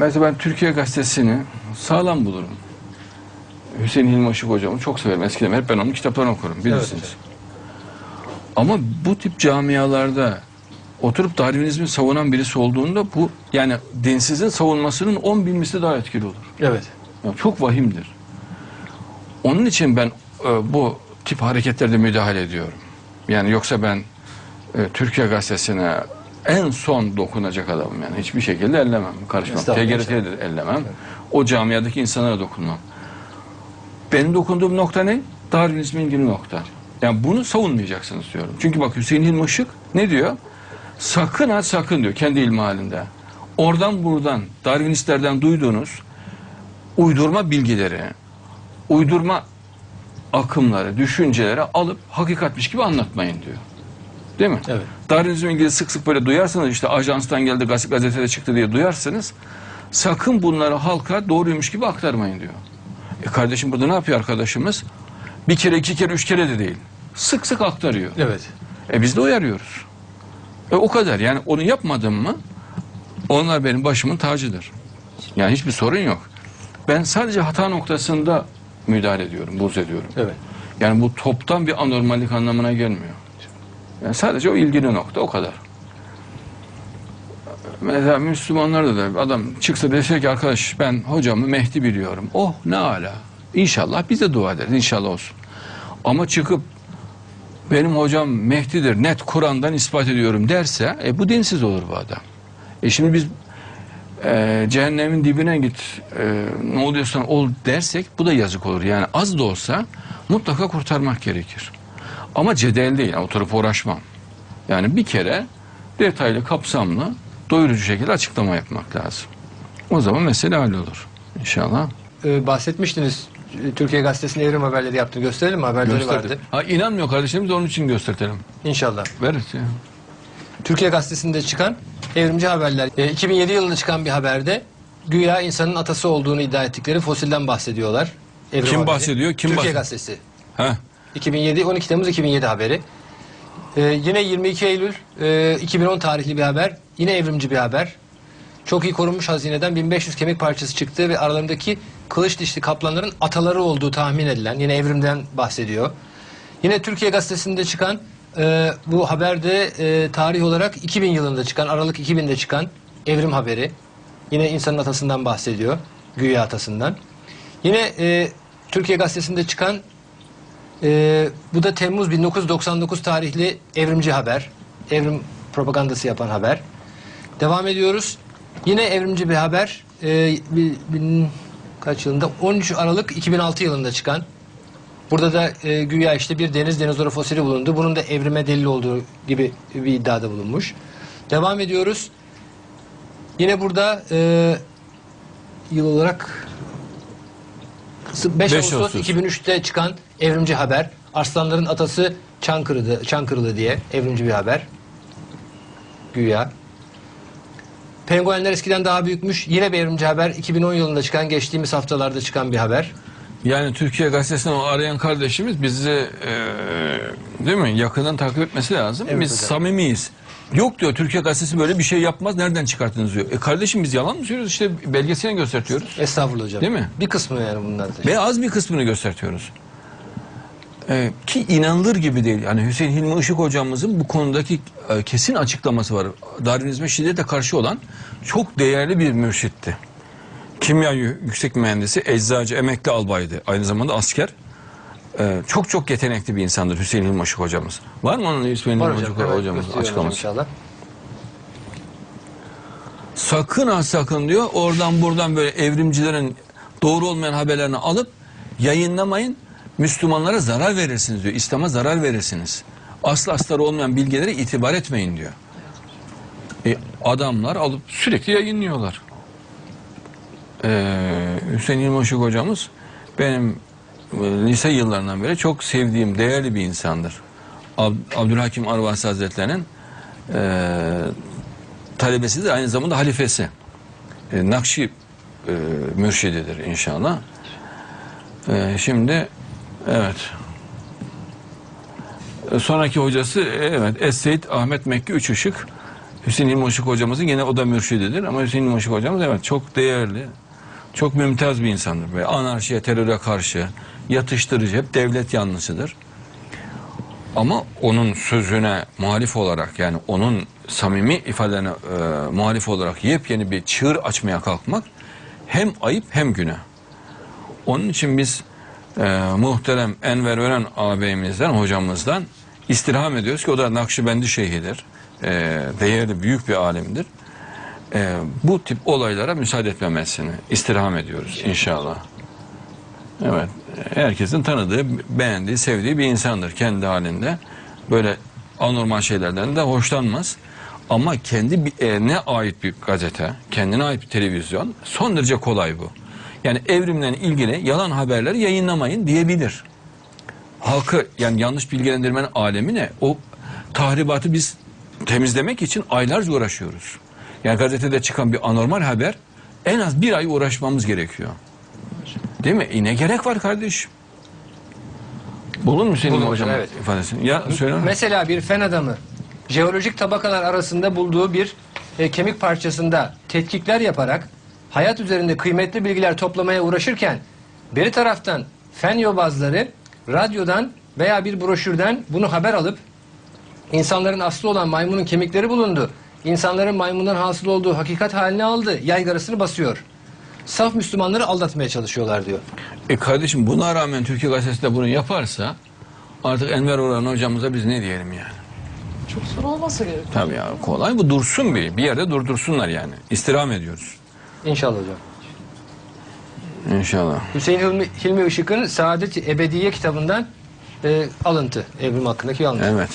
Mesela ben Türkiye Gazetesi'ni sağlam bulurum. Hüseyin Hilmi Işık hocamı çok severim. Eskiden hep ben onun kitaplarını okurum bilirsiniz. Evet. Ama bu tip camialarda oturup Darwinizmi savunan birisi olduğunda bu yani dinsizin savunmasının 10 bin misli daha etkili olur. Evet. Yani çok vahimdir. Onun için ben e, bu tip hareketlerde müdahale ediyorum. Yani yoksa ben e, Türkiye Gazetesi'ne en son dokunacak adamım yani. Hiçbir şekilde ellemem, karışmam. De ellemem. O camiadaki insanlara dokunmam. Benim dokunduğum nokta ne? Darwinizmin ilgili nokta. Yani bunu savunmayacaksınız diyorum. Çünkü bak Hüseyin Hilmi Işık ne diyor? Sakın ha sakın diyor kendi ilmi halinde. Oradan buradan Darwinistlerden duyduğunuz uydurma bilgileri, uydurma akımları, düşünceleri alıp hakikatmiş gibi anlatmayın diyor. Değil mi? Evet. Darwinizmle ilgili sık sık böyle duyarsanız işte ajanstan geldi gaz- gazetede çıktı diye duyarsınız. Sakın bunları halka doğruymuş gibi aktarmayın diyor. E kardeşim burada ne yapıyor arkadaşımız? Bir kere, iki kere, üç kere de değil. Sık sık aktarıyor. Evet. E biz de uyarıyoruz. E o kadar. Yani onu yapmadım mı onlar benim başımın tacıdır. Yani hiçbir sorun yok. Ben sadece hata noktasında müdahale ediyorum, buz ediyorum. Evet. Yani bu toptan bir anormallik anlamına gelmiyor. Yani sadece o ilgili nokta o kadar. Mesela Müslümanlarda da adam çıksa dese ki arkadaş ben hocamı Mehdi biliyorum. Oh ne ala. İnşallah biz de dua ederiz. İnşallah olsun. Ama çıkıp benim hocam Mehdi'dir net Kur'an'dan ispat ediyorum derse e, bu dinsiz olur bu adam. E şimdi biz e, cehennemin dibine git e, ne oluyorsan ol dersek bu da yazık olur. Yani az da olsa mutlaka kurtarmak gerekir. Ama cedel değil. Oturup uğraşmam. Yani bir kere detaylı, kapsamlı, doyurucu şekilde açıklama yapmak lazım. O zaman mesele hallolur. İnşallah. Ee, bahsetmiştiniz. Türkiye Gazetesi'nin evrim haberleri yaptı. Gösterelim mi? Haberleri Gösterdim. vardı. Ha, inanmıyor kardeşimiz de onun için göstertelim. İnşallah. Veririz ya. Türkiye Gazetesi'nde çıkan evrimci haberler. E, 2007 yılında çıkan bir haberde güya insanın atası olduğunu iddia ettikleri fosilden bahsediyorlar. Evrim Kim haberi. bahsediyor? Kim Türkiye bahsediyor? Gazetesi. Ha. 2007 12 Temmuz 2007 haberi. Ee, yine 22 Eylül e, 2010 tarihli bir haber. Yine evrimci bir haber. Çok iyi korunmuş hazineden 1500 kemik parçası çıktı ve aralarındaki kılıç dişli kaplanların ataları olduğu tahmin edilen yine evrimden bahsediyor. Yine Türkiye Gazetesi'nde çıkan e, bu haberde e, tarih olarak 2000 yılında çıkan Aralık 2000'de çıkan evrim haberi. Yine insanın atasından bahsediyor. Güya atasından. Yine e, Türkiye Gazetesi'nde çıkan ee, bu da Temmuz 1999 tarihli evrimci haber. Evrim propagandası yapan haber. Devam ediyoruz. Yine evrimci bir haber. Ee, bir- bin- kaç yılında? 13 Aralık 2006 yılında çıkan. Burada da e, güya işte bir deniz dinozoru fosili bulundu. Bunun da evrime delil olduğu gibi bir iddiada bulunmuş. Devam ediyoruz. Yine burada e, yıl olarak 5 5 Ağustos, Ağustos. 2003'te çıkan evrimci haber. Arslanların atası Çankırı'dı, Çankırılı diye evrimci bir haber. Güya. Penguenler eskiden daha büyükmüş. Yine bir evrimci haber. 2010 yılında çıkan, geçtiğimiz haftalarda çıkan bir haber. Yani Türkiye Gazetesi'nden o arayan kardeşimiz bizi e, değil mi yakından takip etmesi lazım. Evet biz hocam. samimiyiz. Yok diyor Türkiye Gazetesi böyle bir şey yapmaz. Nereden çıkarttınız diyor. E kardeşim biz yalan mı söylüyoruz? İşte belgesini gösteriyoruz. Estağfurullah hocam. Değil mi? Bir kısmı yani bunlar da. Ve az bir kısmını gösteriyoruz. E, ki inanılır gibi değil. Yani Hüseyin Hilmi Işık hocamızın bu konudaki e, kesin açıklaması var. Darwinizme şiddete karşı olan çok değerli bir mürşitti. Kimya yü- yüksek mühendisi, eczacı, emekli albaydı. Aynı zamanda asker. E, çok çok yetenekli bir insandır Hüseyin Hilmi Işık hocamız. Var mı onun Hüseyin Var hocam. Işık evet, açıklaması? inşallah. Sakın ha sakın diyor. Oradan buradan böyle evrimcilerin doğru olmayan haberlerini alıp yayınlamayın. Müslümanlara zarar verirsiniz diyor. İslam'a zarar verirsiniz. Aslı astarı olmayan bilgilere itibar etmeyin diyor. E, adamlar alıp sürekli yayınlıyorlar. Ee, Hüseyin İlmoşuk hocamız benim lise yıllarından beri çok sevdiğim, değerli bir insandır. Ab- Abdülhakim Arvasi Hazretleri'nin e, talebesidir. Aynı zamanda halifesi. E, Nakşi e, mürşididir inşallah. E, şimdi evet. E, sonraki hocası e, evet Es-Seyyid Ahmet Mekki Üç Işık Hüseyin İlmi Işık hocamızın yine o da mürşididir ama Hüseyin İlmi Işık hocamız evet çok değerli, çok mümtaz bir insandır. Ve anarşiye, teröre karşı yatıştırıcı, hep devlet yanlısıdır. Ama onun sözüne muhalif olarak yani onun samimi ifadelerine e, muhalif olarak yepyeni bir çığır açmaya kalkmak hem ayıp hem günah. Onun için biz e, muhterem Enver Ören ağabeyimizden, hocamızdan istirham ediyoruz ki o da Nakşibendi şeyhidir. E, değerli büyük bir alimdir. E, bu tip olaylara müsaade etmemesini istirham ediyoruz inşallah. Evet. Herkesin tanıdığı, beğendiği, sevdiği bir insandır kendi halinde. Böyle anormal şeylerden de hoşlanmaz. Ama kendi e, ne ait bir gazete, kendine ait bir televizyon son derece kolay bu. Yani evrimle ilgili yalan haberleri yayınlamayın diyebilir. Halkı yani yanlış bilgilendirmenin alemi ne? O tahribatı biz temizlemek için aylarca uğraşıyoruz. Yani gazetede çıkan bir anormal haber en az bir ay uğraşmamız gerekiyor. Değil mi? E ne gerek var kardeşim? Bulun mu senin Bulunur, hocam evet. ifadesini? Ya söyle. Mesela bir fen adamı jeolojik tabakalar arasında bulduğu bir e, kemik parçasında tetkikler yaparak hayat üzerinde kıymetli bilgiler toplamaya uğraşırken beri taraftan fen yobazları radyodan veya bir broşürden bunu haber alıp insanların aslı olan maymunun kemikleri bulundu. İnsanların maymundan hasıl olduğu hakikat haline aldı. Yaygarasını basıyor. Saf Müslümanları aldatmaya çalışıyorlar diyor. E kardeşim buna rağmen Türkiye Gazetesi de bunu yaparsa artık Enver Orhan hocamıza biz ne diyelim yani? Çok zor olmasa gerek. Tabii ya kolay bu dursun bir. Bir yerde durdursunlar yani. İstirham ediyoruz. İnşallah hocam. İnşallah. Hüseyin Hilmi, Hilmi Işık'ın Saadet Ebediye kitabından e, alıntı. Evrim hakkındaki alıntı. Evet.